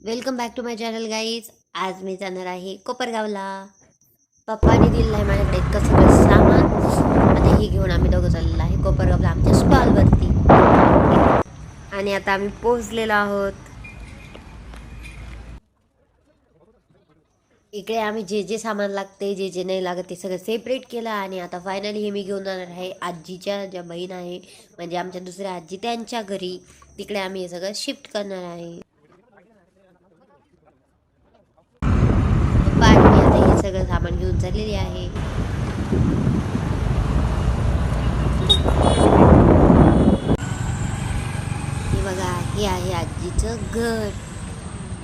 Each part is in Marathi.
Welcome back to my channel guys आज मी जाणार आहे कोपरगावला. पप्पाने दिलेलं आहे माझ्याकडे इतकं सगळं सामान. आता हे घेऊन आम्ही दोघं चाललेलो आहे कोपरगावला आमच्या स्टॉलवरती. आणि आता आम्ही पोहोचलेलो आहोत. इकडे आम्ही जे जे सामान लागते जे जे नाही लागत ते सगळं सेपरेट केलं आणि आता फायनली हे मी घेऊन जाणार आहे आजीच्या ज्या बहीण आहे म्हणजे आमच्या दुसऱ्या आजी त्यांच्या घरी. तिकडे आम्ही हे सगळं शिफ्ट करणार आहे पप्पा आणि मी आता हे सगळं सामान घेऊन चाललेली आहे. हे बघा हे आहे आजीचं घर.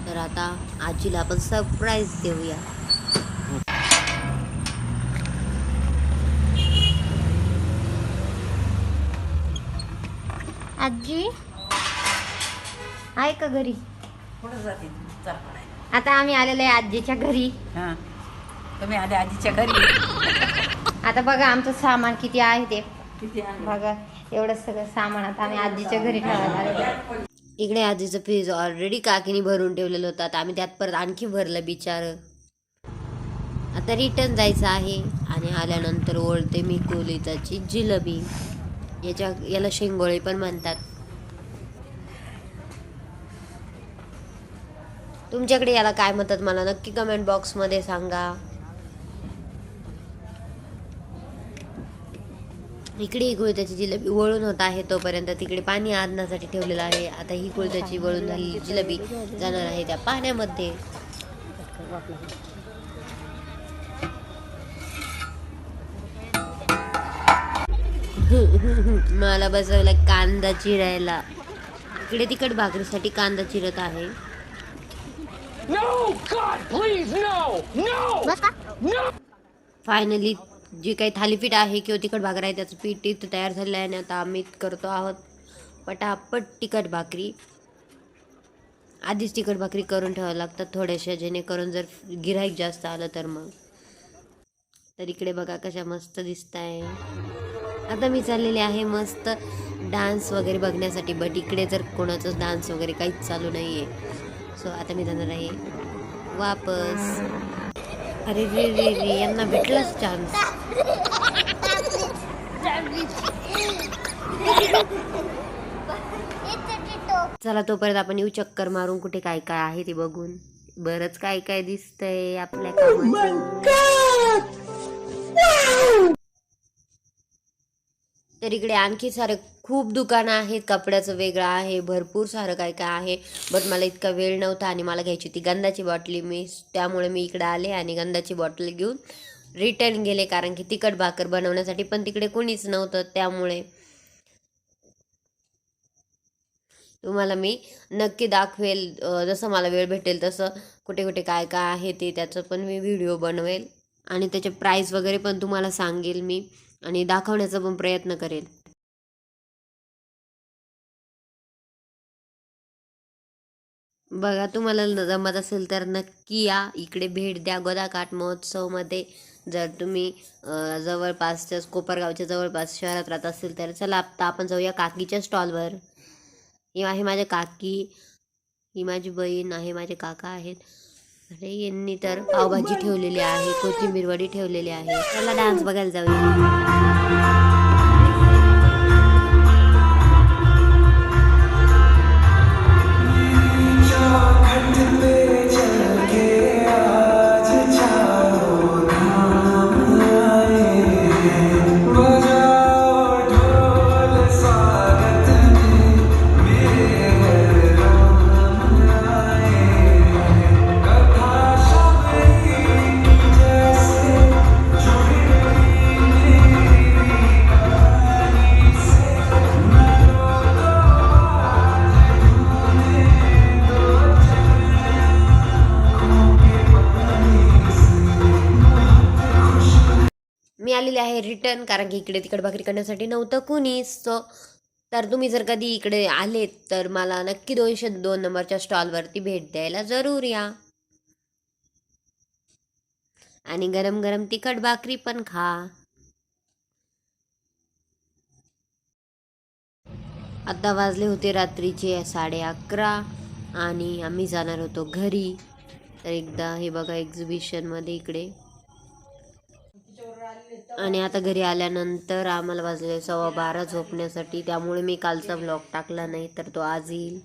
तर आता आजीला आपण सरप्राईज देऊया. आजी? आहे का घरी? आता आम्ही आलेलो आहे आजीच्या घरी. हां. तुम्ही आले आजीच्या घरी आता बघा आमचं सामान किती आहे ते. किती? बघा एवढं सगळं सामान आता आम्ही आजीच्या घरी ठेवायला. इकडे आजीचं फ्रीज ऑलरेडी काकीने भरून ठेवलेलं होतं. आता आम्ही त्यात परत आणखी भरलं बिचार. आता रिटर्न जायचं आहे आणि आल्यानंतर ओळते मी कोलिताची जिलबी. याच्या याला शेंगोळे पण म्हणतात. तुमच्याकडे याला काय म्हणतात मला नक्की कमेंट बॉक्समध्ये सांगा. इकडे ही कुळथ्याची जिलेबी वळून होत आहे तोपर्यंत तिकडे पाणी आणण्यासाठी ठेवलेलं आहे. आता ही कुळथ्याची वळून झालेली जिलेबी जाणार आहे त्या पाण्यामध्ये. मला बसवलं कांदा चिरायला. इकडे तिकड भाकरीसाठी कांदा चिरत आहे! फायनली जी काही थालीपीठ आहे किंवा तिखट भाकर आहे त्याचं पीठ इथं तयार झालेलं आहे आणि आता आम्ही करतो आहोत पटापट तिखट भाकरी. आधीच तिखट भाकरी करून ठेवावं लागतात थोड्याशा जेणेकरून जर गिराईक जास्त आलं तर मग. तर इकडे बघा कशा मस्त दिसत आहे आता मी चाललेले आहे मस्त डान्स वगैरे बघण्यासाठी बट इकडे जर कोणाचं डान्स वगैरे काहीच चालू नाही आहे सो आता मी जाणार आहे वापस. अरे रे रे रे यांना भेटलाच चान्स चला तोपर्यंत आपण येऊ चक्कर मारून कुठे काय काय आहे ते बघून. बरंच काय काय दिसतंय आपल्या कामाचं. Oh तर इकडे आणखी सारे खूप दुकानं आहेत कपड्याचं वेगळं आहे भरपूर सारं काय काय आहे. बट मला इतका वेळ नव्हता आणि मला घ्यायची होती गंधाची बॉटली मी त्यामुळे मी इकडे आले आणि गंधाची बॉटल घेऊन रिटर्न गेले. कारण की तिखट भाकर बनवण्यासाठी पण तिकडे कोणीच नव्हतं त्यामुळे तुम्हाला मी नक्की दाखवेल जसं मला वेळ भेटेल तसं कुठे कुठे काय काय आहे ते त्याचं पण मी व्हिडिओ बनवेल. आणि त्याचे प्राईस वगैरे पण तुम्हाला सांगेल मी. आणि दाखवण्याचा पण प्रयत्न करेल. बघा तुम्हाला जमत असेल तर नक्की या. इकडे भेट द्या. गोदाकाठ महोत्सवमध्ये जर तुम्ही जवळपासच्या कोपरगावच्या जवळपास शहरात राहत असेल तर चला आता आपण जाऊया काकीच्या स्टॉलवर. ही आहे माझ्या काकी. ही माझी बहीण आहे माझे काका आहेत. अरे यांनी तर पावभाजी ठेवलेली आहे कोथिंबीर वडी ठेवलेली आहे. त्याला डान्स बघायला जाऊया. मी आलेले आहे रिटर्न कारण की इकडे तिकडे भाकरी करण्यासाठी नव्हतं कुणीच. तर तुम्ही जर कधी इकडे आलेत तर मला नक्की दोनशे दोन नंबरच्या स्टॉलवरती भेट द्यायला जरूर या. आणि गरम गरम तिखट भाकरी पण खा. आता वाजले होते रात्रीचे साडे अकरा आणि आम्ही जाणार होतो घरी. तर एकदा हे बघा एक्झिबिशनमध्ये इकडे. आणि आता घरी आल्यानंतर आम्हाला वाजले सव्वा बारा झोपण्यासाठी. त्यामुळे मी कालचा ब्लॉग टाकला नाही तर तो आज येईल.